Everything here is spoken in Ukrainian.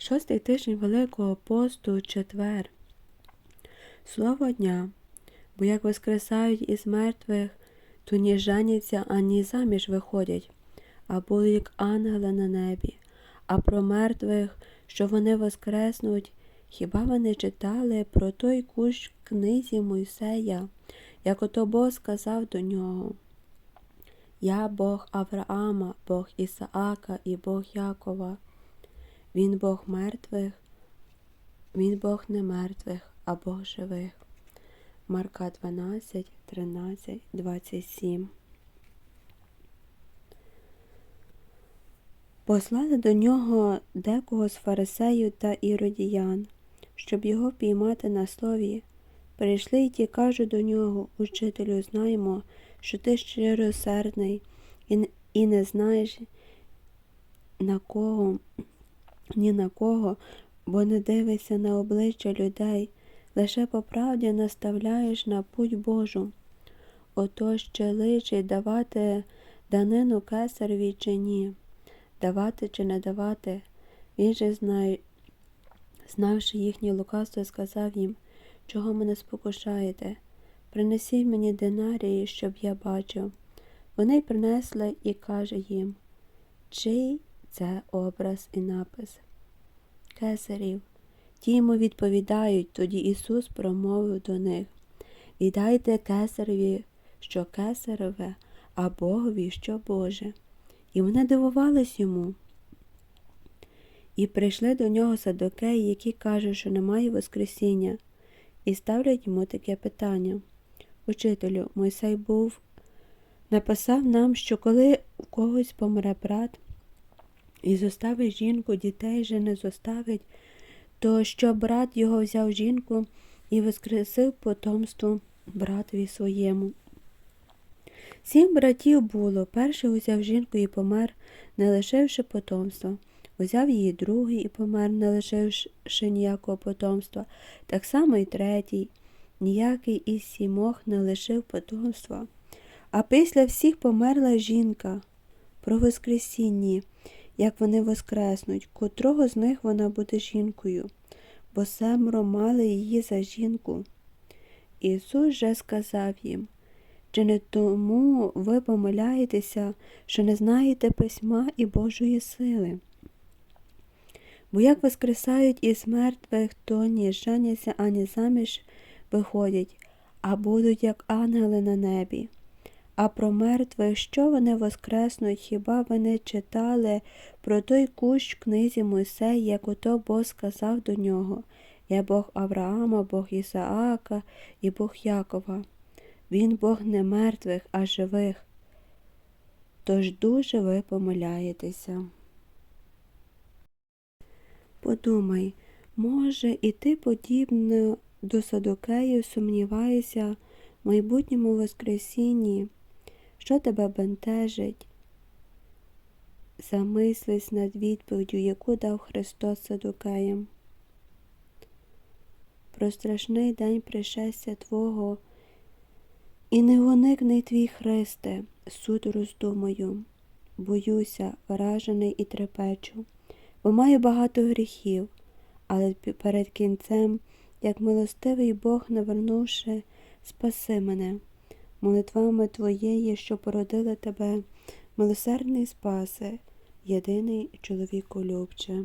Шостий тиждень Великого посту четвер. Слово дня. Бо як воскресають із мертвих, то ні женяться, ані заміж виходять, а були як ангели на небі. А про мертвих, що вони воскреснуть, хіба ви не читали про той кущ книзі Мойсея, як ото Бог сказав до нього? Я Бог Авраама, Бог Ісаака і Бог Якова. Він Бог мертвих, він Бог не мертвих, а Бог живих. Марка 12, 13, 27. Послали до нього декого з фарисеїв та іродіян, щоб його впіймати на слові. Прийшли й ті кажуть до нього, учителю, знаємо, що ти щиросердний і не знаєш на кого, ні на кого, бо не дивишся на обличчя людей, лише по правді наставляєш на путь Божу. Отож чи личить давати данину кесареві чи ні, давати чи не давати. Він же знає, знавши їхнє лукавство, сказав їм, чого мене спокушаєте. Принесіть мені динарії, щоб я бачив. Вони принесли і каже їм, чий це образ і напис? Кесарів. Ті йому відповідають, тоді Ісус промовив до них Віддайте кесареві, що кесареве, а Богові, що Боже. І вони дивувались йому. І прийшли до нього садокеї, які кажуть, що немає Воскресіння, і ставлять йому таке питання. Учителю, Мойсей був, написав нам, що коли у когось помре брат і зоставить жінку, дітей же не зоставить, то що брат його взяв жінку і воскресив потомство братові своєму. Сім братів було, перший узяв жінку і помер, не лишивши потомства. Узяв її другий і помер, не лишивши ніякого потомства. Так само і третій. Ніякий із сімох не лишив потомства. А після всіх померла жінка про Воскресінні, як вони воскреснуть, котрого з них вона буде жінкою, бо семеро мали її за жінку. Ісус же сказав їм, чи не тому ви помиляєтеся, що не знаєте письма і Божої сили? Бо як воскресають із мертвих, то ні женяться, ані заміж виходять, а будуть як ангели на небі. А про мертвих, що вони воскреснуть, хіба ви не читали про той кущ книзі Мойсея, як ото Бог сказав до нього Я Бог Авраама, Бог Ісаака і Бог Якова. Він Бог не мертвих, а живих. Тож дуже ви помиляєтеся. Подумай, може, і ти подібно до садокеїв сумніваєшся в майбутньому Воскресінні, що тебе бентежить? Замислись над відповіддю, яку дав Христос садокеям. Про страшний день пришестя Твого, і не уникне твій Христе, суд роздумаю, боюся, вражений і трепечу, бо маю багато гріхів, але перед кінцем, як милостивий Бог, навернувши, спаси мене, молитвами Твоєї, що породили тебе, милосердний спасе, єдиний чоловіколюбче.